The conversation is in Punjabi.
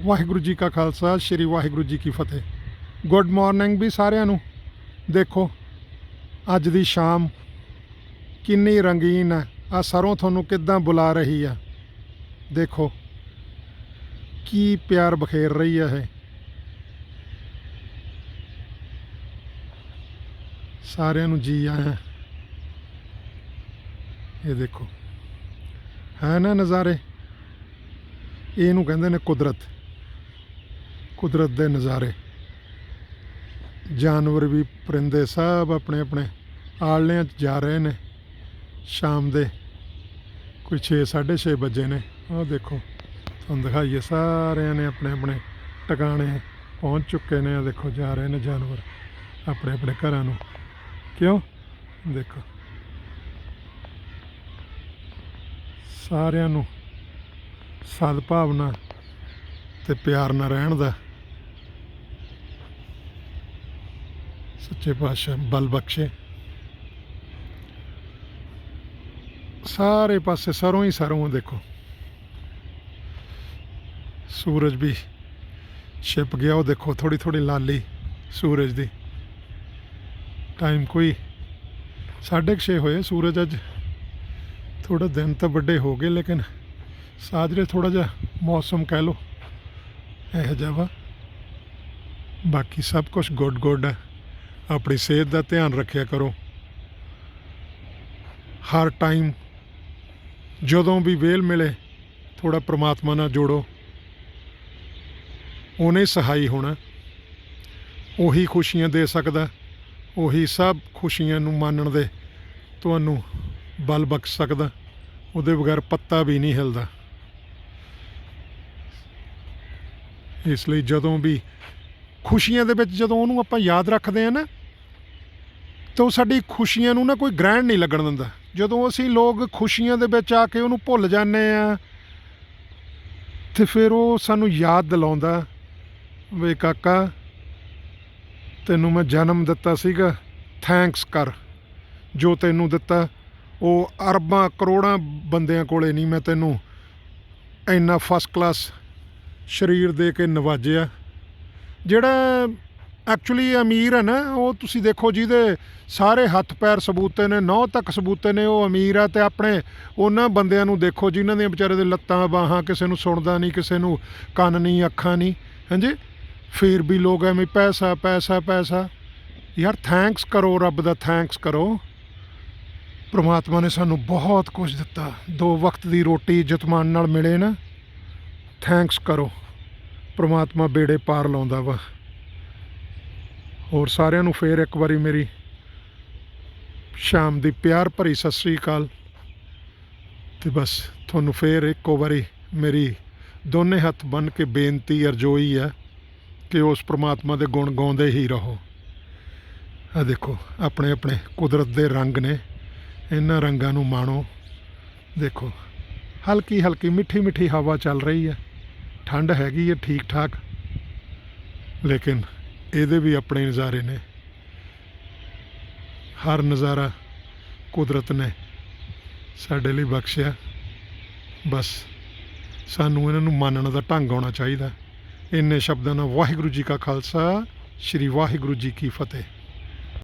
ਵਾਹਿਗੁਰੂ ਜੀ ਕਾ ਖਾਲਸਾ, ਸ੍ਰੀ ਵਾਹਿਗੁਰੂ ਜੀ ਕੀ ਫਤਿਹ। ਗੁੱਡ ਮਾਰਨਿੰਗ ਵੀ ਸਾਰਿਆਂ ਨੂੰ। ਦੇਖੋ, ਅੱਜ ਦੀ ਸ਼ਾਮ ਕਿੰਨੀ ਰੰਗੀਨ ਹੈ। ਆ ਸਰੋਂ ਤੁਹਾਨੂੰ ਕਿੱਦਾਂ ਬੁਲਾ ਰਹੀ ਆ? ਦੇਖੋ, ਕੀ ਪਿਆਰ ਬਖੇਰ ਰਹੀ ਹੈ ਇਹ। ਸਾਰਿਆਂ ਨੂੰ ਜੀ ਆਇਆਂ। ਇਹ ਦੇਖੋ, ਹੈ ਨਾ ਨਜ਼ਾਰੇ? ਇਹਨੂੰ ਕਹਿੰਦੇ ਨੇ ਕੁਦਰਤ। ਕੁਦਰਤ ਦੇ ਨਜ਼ਾਰੇ। ਜਾਨਵਰ ਵੀ ਪਰਿੰਦੇ ਸਭ ਆਪਣੇ ਆਪਣੇ ਆਲਣਿਆਂ 'ਚ ਜਾ ਰਹੇ ਨੇ। ਸ਼ਾਮ ਦੇ ਕੋਈ 6 6:30 ਵਜੇ ਨੇ। ਆਹ ਦੇਖੋ, ਤੁਹਾਨੂੰ ਦਿਖਾਈਏ, ਸਾਰਿਆਂ ਨੇ ਆਪਣੇ ਆਪਣੇ ਟਿਕਾਣੇ ਪਹੁੰਚ ਚੁੱਕੇ ਨੇ। ਆ ਦੇਖੋ, ਜਾ ਰਹੇ ਨੇ ਜਾਨਵਰ ਆਪਣੇ ਆਪਣੇ ਘਰਾਂ ਨੂੰ। ਕਿਉਂ? ਦੇਖੋ। ਸਾਰਿਆਂ ਨੂੰ ਸਦਭਾਵਨਾ ਤੇ ਪਿਆਰ ਨਾਲ ਰਹਿਣ ਦਾ ਸੱਚੇ ਪਾਤਸ਼ਾਹ ਬਲ ਬਖਸ਼ੇ। ਸਾਰੇ ਪਾਸੇ ਸਰੋਂ ਹੀ ਸਰੋਂ ਦੇਖੋ। ਸੂਰਜ ਵੀ ਛਿਪ ਗਿਆ, ਉਹ ਦੇਖੋ ਥੋੜੀ ਥੋੜੀ ਲਾਲੀ ਸੂਰਜ ਦੀ। ਟਾਈਮ ਕੋਈ 6:30 ਹੋਏ ਸੂਰਜ ਅੱਜ। ਥੋੜਾ ਦਿਨ ਤਾਂ ਵੱਡੇ ਹੋ ਗਏ, ਲੇਕਿਨ ਸਾਜਰੇ ਥੋੜਾ ਜਿਹਾ ਮੌਸਮ ਕਹਿ ਲੋ ਇਹੋ ਜਿਹਾ ਵਾ। ਬਾਕੀ ਸਭ ਕੁਝ ਗੁੱਡ ਗੁੱਡ ਹੈ ਆਪਣੀ ਸਿਹਤ ਦਾ ਧਿਆਨ ਰੱਖਿਆ ਕਰੋ। ਹਰ ਟਾਈਮ ਜਦੋਂ ਵੀ ਵੇਲ ਮਿਲੇ ਥੋੜਾ ਪ੍ਰਮਾਤਮਾ ਨਾਲ ਜੋੜੋ। ਉਹਨੇ ਸਹਾਈ ਹੋਣਾ। ਉਹੀ ਖੁਸ਼ੀਆਂ ਦੇ ਸਕਦਾ। ਉਹੀ ਸਭ ਖੁਸ਼ੀਆਂ ਨੂੰ ਮੰਨਣ ਦੇ ਤੁਹਾਨੂੰ ਬਲ ਬਖਸ਼ ਸਕਦਾ। ਉਹਦੇ ਬਗੈਰ ਪੱਤਾ ਵੀ ਨਹੀਂ ਹਿਲਦਾ। ਇਸ ਲਈ ਜਦੋਂ ਵੀ ਖੁਸ਼ੀਆਂ ਦੇ ਵਿੱਚ ਜਦੋਂ ਉਹਨੂੰ ਆਪਾਂ ਯਾਦ ਰੱਖਦੇ ਆ ਨਾ ਤਾਂ ਉਹ ਸਾਡੀ ਖੁਸ਼ੀਆਂ ਨੂੰ ਨਾ ਕੋਈ ਗ੍ਰਹਿਣ ਨਹੀਂ ਲੱਗਣ ਦਿੰਦਾ। ਜਦੋਂ ਅਸੀਂ ਲੋਕ ਖੁਸ਼ੀਆਂ ਦੇ ਵਿੱਚ ਆ ਕੇ ਉਹਨੂੰ ਭੁੱਲ ਜਾਂਦੇ ਆ, ਤੇ ਫਿਰ ਉਹ ਸਾਨੂੰ ਯਾਦ ਦਿਲਾਉਂਦਾ, ਵੇ ਕਾਕਾ, ਤੈਨੂੰ ਮੈਂ ਜਨਮ ਦਿੱਤਾ ਸੀਗਾ ਥੈਂਕਸ ਕਰ। ਜੋ ਤੈਨੂੰ ਦਿੱਤਾ, ਉਹ ਅਰਬਾਂ ਕਰੋੜਾਂ ਬੰਦਿਆਂ ਕੋਲੇ ਨਹੀਂ ਮੈਂ ਤੈਨੂੰ ਇੰਨਾ ਫਸਟ ਕਲਾਸ ਸਰੀਰ ਦੇ ਕੇ ਨਵਾਜਿਆ। ਜਿਹੜਾ ਐਕਚੁਅਲੀ ਅਮੀਰ ਹੈ ਨਾ, ਉਹ ਤੁਸੀਂ ਦੇਖੋ ਜਿਹਦੇ ਸਾਰੇ ਹੱਥ ਪੈਰ ਸਬੂਤੇ ਨੇ ਨੌ ਤੱਕ ਸਬੂਤੇ ਨੇ, ਉਹ ਅਮੀਰ ਆ ਤੇ ਆਪਣੇ ਉਹਨਾਂ ਬੰਦਿਆਂ ਨੂੰ ਦੇਖੋ ਜਿਨ੍ਹਾਂ ਦੀਆਂ ਵਿਚਾਰੇ ਦੇ ਲੱਤਾਂ ਬਾਹਾਂ, ਕਿਸੇ ਨੂੰ ਸੁਣਦਾ ਨਹੀਂ, ਕਿਸੇ ਨੂੰ ਕੰਨ ਨਹੀਂ, ਅੱਖਾਂ ਨਹੀਂ, ਹਾਂਜੀ? ਫਿਰ ਵੀ ਲੋਕ ਐਵੇਂ ਪੈਸਾ ਪੈਸਾ ਪੈਸਾ। ਯਾਰ ਥੈਂਕਸ ਕਰੋ, ਰੱਬ ਦਾ ਥੈਂਕਸ ਕਰੋ। ਪ੍ਰਮਾਤਮਾ ਨੇ ਸਾਨੂੰ ਬਹੁਤ ਕੁਝ ਦਿੱਤਾ। ਦੋ ਵਕਤ ਦੀ ਰੋਟੀ ਇੱਜ਼ਤ ਮਾਨ ਨਾਲ ਮਿਲੇ ਨਾ ਥੈਂਕਸ ਕਰੋ। ਪ੍ਰਮਾਤਮਾ ਬੇੜੇ ਪਾਰ ਲਾਉਂਦਾ ਵਾ। ਹੋਰ ਸਾਰਿਆਂ ਨੂੰ ਫੇਰ ਇੱਕ ਵਾਰੀ ਮੇਰੀ ਸ਼ਾਮ ਦੀ ਪਿਆਰ ਭਰੀ ਸਤਿ ਸ੍ਰੀ ਅਕਾਲ। ਤੇ ਬਸ ਤੁਹਾਨੂੰ ਫੇਰ ਇੱਕੋ ਵਾਰੀ ਮੇਰੀ ਦੋਨੇ ਹੱਥ ਬੰਨ ਕੇ ਬੇਨਤੀ ਅਰਜ਼ੋਈ ਹੈ ਕਿ ਉਸ ਪ੍ਰਮਾਤਮਾ ਦੇ ਗੁਣ ਗਾਉਂਦੇ ਹੀ ਰਹੋ। ਆ ਦੇਖੋ, ਆਪਣੇ ਆਪਣੇ ਕੁਦਰਤ ਦੇ ਰੰਗ ਨੇ, ਇਹਨਾਂ ਰੰਗਾਂ ਨੂੰ ਮਾਣੋ। ਦੇਖੋ, ਹਲਕੀ ਹਲਕੀ ਮਿੱਠੀ ਮਿੱਠੀ ਹਵਾ ਚੱਲ ਰਹੀ ਹੈ। ਠੰਡ ਹੈਗੀ ਹੈ ਠੀਕ ਠਾਕ ਲੇਕਿਨ ਇਹਦੇ ਵੀ ਆਪਣੇ ਨਜ਼ਾਰੇ ਨੇ। ਹਰ ਨਜ਼ਾਰਾ ਕੁਦਰਤ ਨੇ ਸਾਡੇ ਲਈ ਬਖਸ਼ਿਆ। ਬਸ ਸਾਨੂੰ ਇਹਨਾਂ ਨੂੰ ਮੰਨਣ ਦਾ ਢੰਗ ਆਉਣਾ ਚਾਹੀਦਾ। ਇੰਨੇ ਸ਼ਬਦਾਂ ਨਾਲ ਵਾਹਿਗੁਰੂ ਜੀ ਕਾ ਖਾਲਸਾ, ਸ੍ਰੀ ਵਾਹਿਗੁਰੂ ਜੀ ਕੀ ਫਤਿਹ।